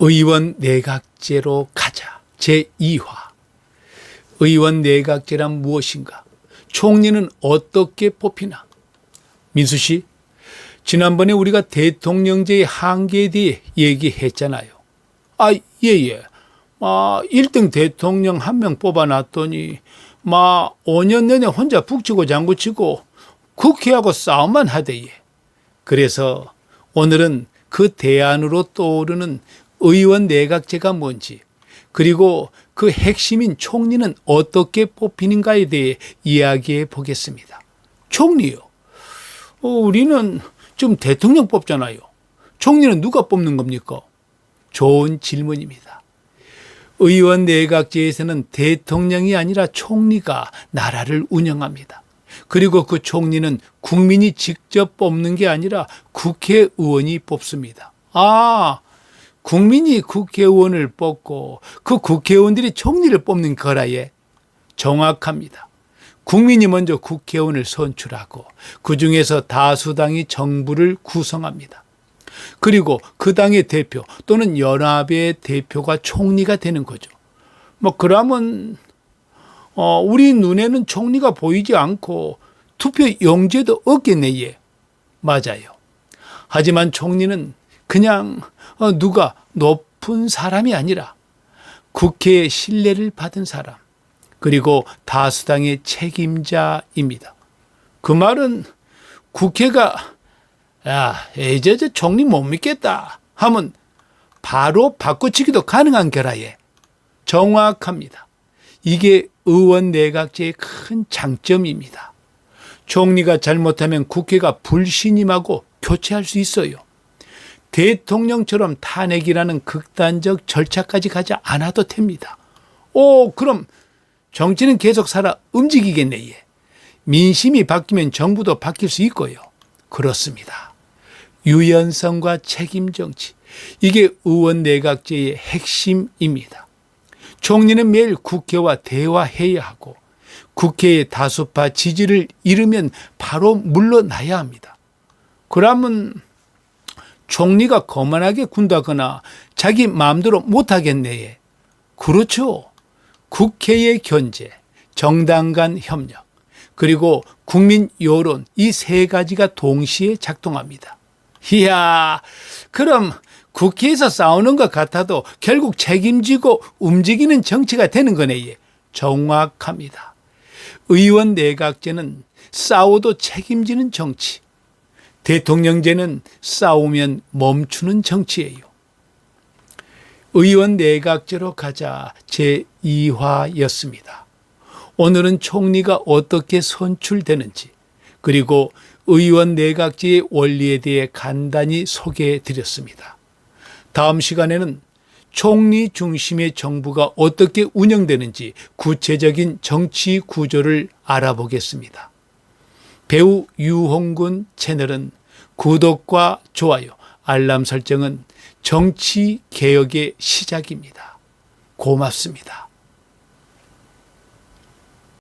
의원 내각제로 가자. 제2화. 의원 내각제란 무엇인가? 총리는 어떻게 뽑히나? 민수 씨, 지난번에 우리가 대통령제의 한계에 대해 얘기했잖아요. 아, 예, 예. 아, 1등 대통령 한 명 뽑아놨더니, 마, 5년 내내 혼자 북치고 장구치고 국회하고 싸움만 하대예. 그래서 오늘은 그 대안으로 떠오르는 의원 내각제가 뭔지, 그리고 그 핵심인 총리는 어떻게 뽑히는가에 대해 이야기해 보겠습니다. 총리요. 어, 우리는 지금 대통령 뽑잖아요. 총리는 누가 뽑는 겁니까? 좋은 질문입니다. 의원 내각제에서는 대통령이 아니라 총리가 나라를 운영합니다. 그리고 그 총리는 국민이 직접 뽑는 게 아니라 국회의원이 뽑습니다. 아, 국민이 국회의원을 뽑고 그 국회의원들이 총리를 뽑는 거라예. 정확합니다. 국민이 먼저 국회의원을 선출하고 그 중에서 다수당이 정부를 구성합니다. 그리고 그 당의 대표 또는 연합의 대표가 총리가 되는 거죠. 뭐 그러면 어, 우리 눈에는 총리가 보이지 않고 투표 용지도 없겠네, 예. 맞아요. 하지만 총리는 그냥 어, 누가 높은 사람이 아니라 국회의 신뢰를 받은 사람, 그리고 다수당의 책임자입니다. 그 말은 국회가 야, 이제 저 총리 못 믿겠다 하면 바로 바꿔치기도 가능한 결하에 정확합니다. 이게 의원 내각제의 큰 장점입니다. 총리가 잘못하면 국회가 불신임하고 교체할 수 있어요. 대통령처럼 탄핵이라는 극단적 절차까지 가지 않아도 됩니다. 오, 그럼 정치는 계속 살아 움직이겠네. 예. 민심이 바뀌면 정부도 바뀔 수 있고요. 그렇습니다. 유연성과 책임 정치. 이게 의원 내각제의 핵심입니다. 총리는 매일 국회와 대화해야 하고 국회의 다수파 지지를 잃으면 바로 물러나야 합니다. 그러면 총리가 거만하게 군다거나 자기 마음대로 못하겠네. 그렇죠. 국회의 견제, 정당 간 협력, 그리고 국민 여론 이 세 가지가 동시에 작동합니다. 이야, 그럼 국회에서 싸우는 것 같아도 결국 책임지고 움직이는 정치가 되는 거네. 예. 정확합니다. 의원 내각제는 싸워도 책임지는 정치. 대통령제는 싸우면 멈추는 정치예요. 의원 내각제로 가자 제2화였습니다. 오늘은 총리가 어떻게 선출되는지 그리고 의원 내각제의 원리에 대해 간단히 소개해 드렸습니다. 다음 시간에는 총리 중심의 정부가 어떻게 운영되는지 구체적인 정치 구조를 알아보겠습니다. 배우 유홍군 채널은 구독과 좋아요, 알람 설정은 정치 개혁의 시작입니다. 고맙습니다.